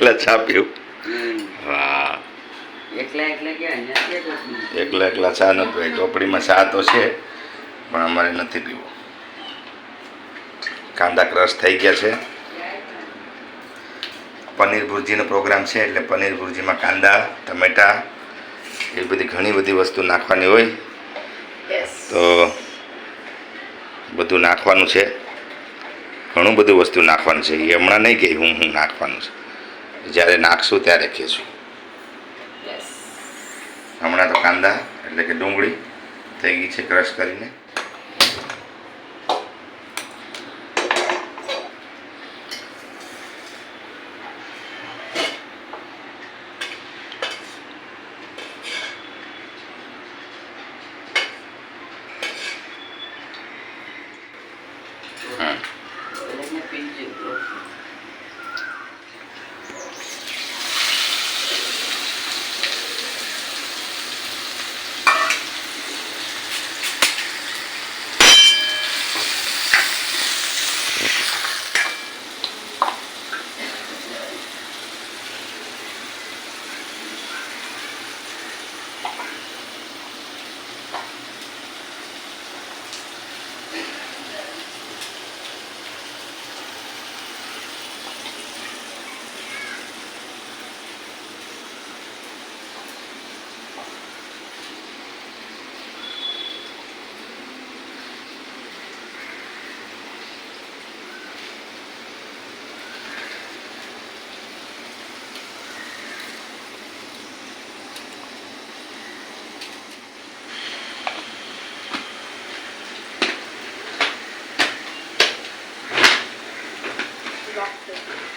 એકલા છાપ્યું. વાહ. એકલા એકલા ક્યાં નથી. એકલા એકલા ચા ન પીવાય. ચોપડીમાં ચા તો છે પણ અમારે નથી પીવું. કાંદા ક્રશ થઈ ગયા છે. પનીર ભુરજીનો પ્રોગ્રામ છે એટલે પનીર ભુરજીમાં કાંદા ટમેટા એ બધી ઘણી બધી વસ્તુ નાખવાની હોય. તો બધું નાખવાનું છે. ઘણું બધું વસ્તુ નાખવાનું છે. એ હમણાં નહીં કે હું હું નાખવાનું છે. જ્યારે નાખશું ત્યારે કહેશું હમણાં તો કાંદા એટલે કે ડુંગળી થઈ ગઈ છે ક્રશ કરીને.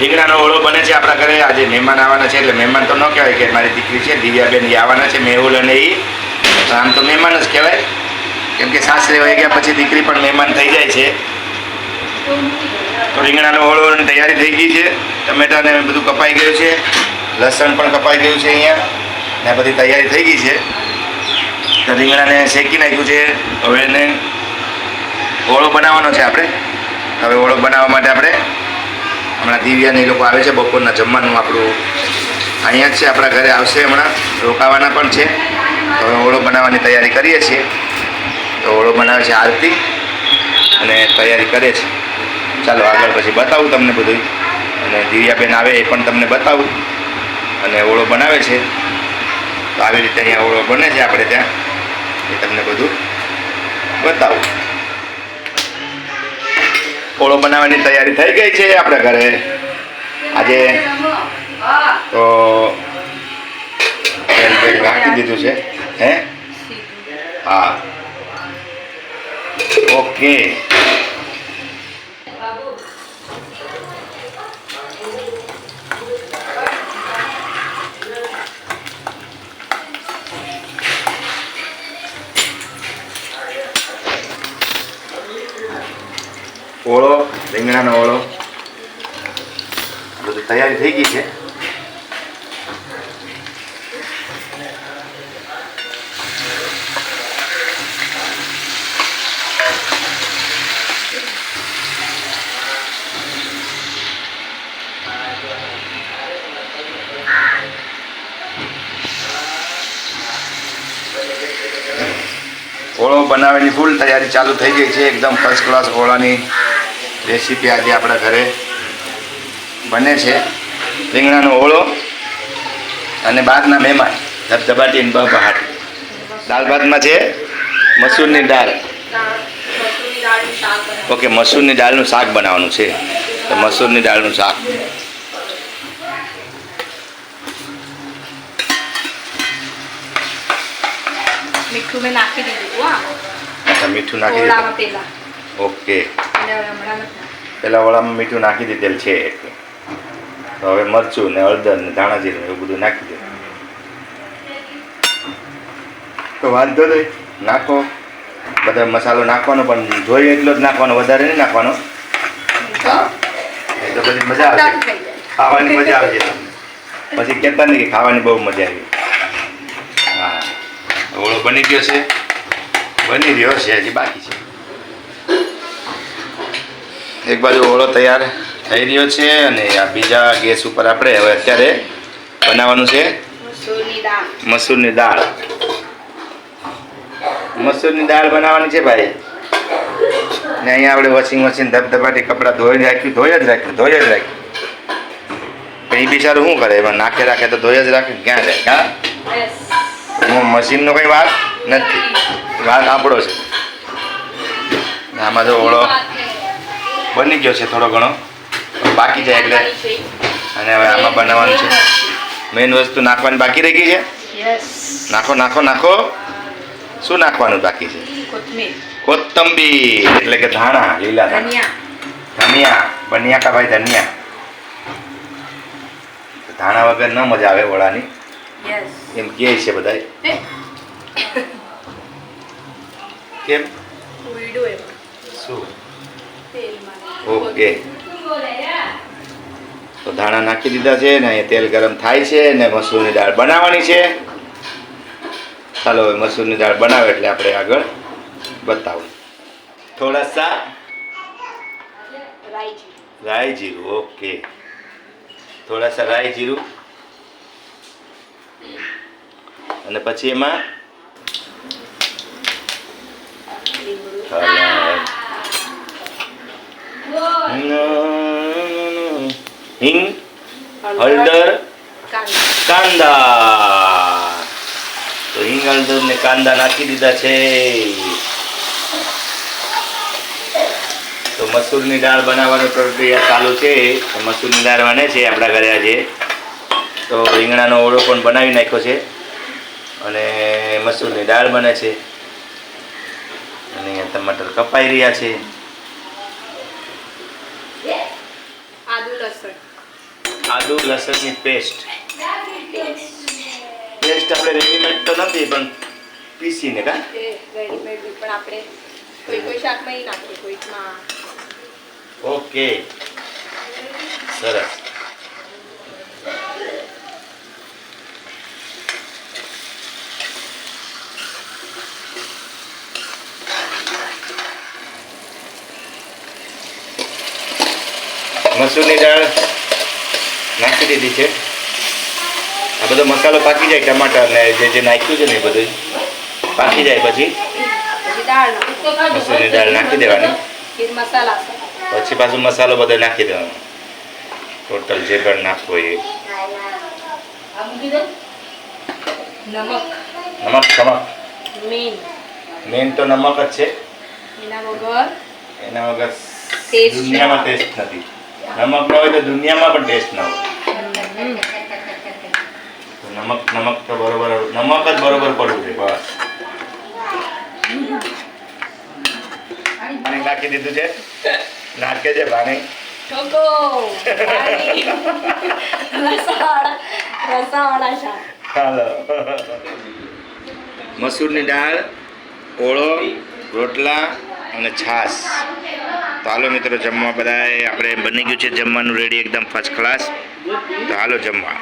રીંગણાનો ઓળો બને છે આપણા ઘરે આજે મહેમાન આવવાના છે એટલે મહેમાન તો ન કહેવાય કે મારી દીકરી છે, દિવ્યાબેન એ આવવાના છે, મેહુલ અને એ આમ તો મહેમાન જ કહેવાય. કેમ કે સાસરે વહી ગયા પછી દીકરી પણ મહેમાન થઈ જાય છે. તો રીંગણાનો ઓળોની તૈયારી થઈ ગઈ છે. ટમેટાને બધું કપાઈ ગયું છે. લસણ પણ કપાઈ ગયું છે અહીંયા. ને બધી તૈયારી થઈ ગઈ છે. તો રીંગણાને શેકી નાખ્યું છે. હવે એને ઓળો બનાવવાનો છે આપણે. હવે ઓળો બનાવવા માટે આપણે હમણાં દિવ્યાને એ લોકો આવે છે, બપોરના જમવાનું આપણું. અહીંયા જ છે, આપણા ઘરે આવશે હમણાં. રોકાવાના પણ છે. તો હવે ઓળો બનાવવાની તૈયારી કરીએ છીએ. તો ઓળો બનાવે છે આરતી. અને તૈયારી કરે છે. ચાલો આગળ પછી બતાવું તમને બધું અને દિવ્યાબેન આવે એ પણ તમને બતાવું. અને ઓળો બનાવે છે. તો આવી રીતે અહીંયા ઓળો બને છે આપણે ત્યાં. એ તમને બધું બતાવું. ઓળો બનાવવાની તૈયારી થઈ ગઈ છે આપણા ઘરે. આજે તો રાખી દીધું છે. હે? હા. ઓકે. ઓળો રીંગણાનો ઓળો. બધું તૈયારી થઈ ગઈ છે. ઓળો બનાવવાની ફૂલ તૈયારી ચાલુ થઈ ગઈ છે. એકદમ ફર્સ્ટ ક્લાસ ઓળાની. રેસીપી આજે આપણા ઘરે બને છે. રીંગણાનો ઓળો અને બહારના મહેમાન ધબધબાટી બહાટ દાળ ભાતમાં છે મસૂરની દાળ. ઓકે મસૂરની દાળનું શાક બનાવવાનું છે. તો મસૂરની દાળનું શાક. મીઠું મેં નાખી દીધું અચ્છા મીઠું નાખી દીધું. ઓકે. પેલા વડામાં મીઠું નાખી દીધેલ છે એટલે. તો હવે મરચું ને હળદર ને ધાણા જીરું એવું બધું નાખી દે. તો વાંધો નહીં. નાખો. બધા મસાલો નાખવાનો પણ જોઈએ એટલો જ નાખવાનો વધારે નહીં નાખવાનો. તો? પછી મજા આવશે. ખાવાની મજા આવશે તમને. પછી કહેતા નહીં કે ખાવાની બહુ મજા આવી હા. ઓળો બની ગયો છે. બની રહ્યો છે હજી બાકી છે. એક બાજુ ઓળો તૈયાર થઈ રહ્યો છે અને આ બીજા ગેસ ઉપર આપણે હવે અત્યારે બનાવવાનું છે મસૂરની દાળ. મસૂરની દાળ. બનાવવાની છે ભાઈ. ને અહીંયા આપણે વોશિંગ મશીન ધબધબાટી કપડાં ધોઈ રાખ્યું ધોઈ જ રાખ્યું ધોઈ જ રાખ્યું. એ બિચારું શું કરે? એમાં નાખે રાખે તો ધોઈ જ રાખે ક્યાં જાય હા? મશીનનો કંઈ વાત નથી. વાત આપણો છે. આમાં જો ઓળો બની ગયો છે થોડો ઘણો. બાકી જાય એટલે. અને હવે આમાં બનાવવાનું છે. મેઇન વસ્તુ નાખવાની બાકી રહી ગઈ છે? નાખો નાખો નાખો. શું નાખવાનું બાકી છે? કોથંબીર એટલે કે ધાણા લીલા ધનિયા. બનિયા કા ભાઈ ધનિયા? ધાણા વગર ન મજા આવે વડાની. એમ કહે છે બધાય. કેમ? શું? ઓકે. તો ધાણા નાખી દીધા છે ને અહીંયા તેલ ગરમ થાય છે ને મસૂરની દાળ બનાવવાની છે. ચાલો હવે મસૂરની દાળ બનાવે એટલે આપણે આગળ બતાવું. થોડા સા રાઈ જીરું. ઓકે. થોડા સા રાઈ જીરું. અને પછી એમાં હિંગ, હળદર, કાંદા. તો હિંગ, હળદર ને કાંદા નાખી દીધા છે. તો મસૂરની દાળ બનાવવાની પ્રક્રિયા ચાલુ છે. તો મસૂરની દાળ બને છે આપણા ઘરે આજે. તો રીંગણાનો ઓળો પણ બનાવી નાખ્યો છે. અને મસૂરની દાળ બને છે. અને ટમાટર કપાઈ રહ્યા છે આદુ લસણ આદુ લસણની પેસ્ટ પેસ્ટ આપણે રેડીમેડ તો નથી પણ પીસીને કા? રેડીમેડ પણ આપણે કોઈ કોઈ શાકમાં ઈ નાખીએ કોઈકમાં ઓકે સરસ મસૂરની દાળ. નાખી દીધી છે. આ બધો મસાલો પાકી જાય ટમાટર ને જે જે નાખ્યું છે ને એ બધું પાકી જાય પછી. પછી દાળ નાખો મસૂરની દાળ નાખી દેવાની. ફિર મસાલા પછી પાછું મસાલો બધો નાખી દેવાનો. ટોટલ જે પણ નાખવો એ. નમક. નમક નમક. મેન. મેન તો નમક જ છે. એના વગર એના વગર Taste દુનિયામાં ના આવે. ટેસ્ટ નથી. નમક ન હોય તો દુનિયામાં પણ ટેસ્ટ ન હોય. હમ. તો નમક નમક તો બરોબર નમક જ બરોબર પડવું છે બસ. પાણી નાખી દીધું છે. નાખે છે ભાણી ઠોકો રસાવાળા રસાવાળા શાક. હાલો. મસૂરની દાળ ઓળો રોટલા અને છાશ. તો હાલો મિત્રો, જમવા બધાએ. આપણે બની ગયું છે જમવાનું રેડી એકદમ ફર્સ્ટ ક્લાસ તો હાલો જમવા.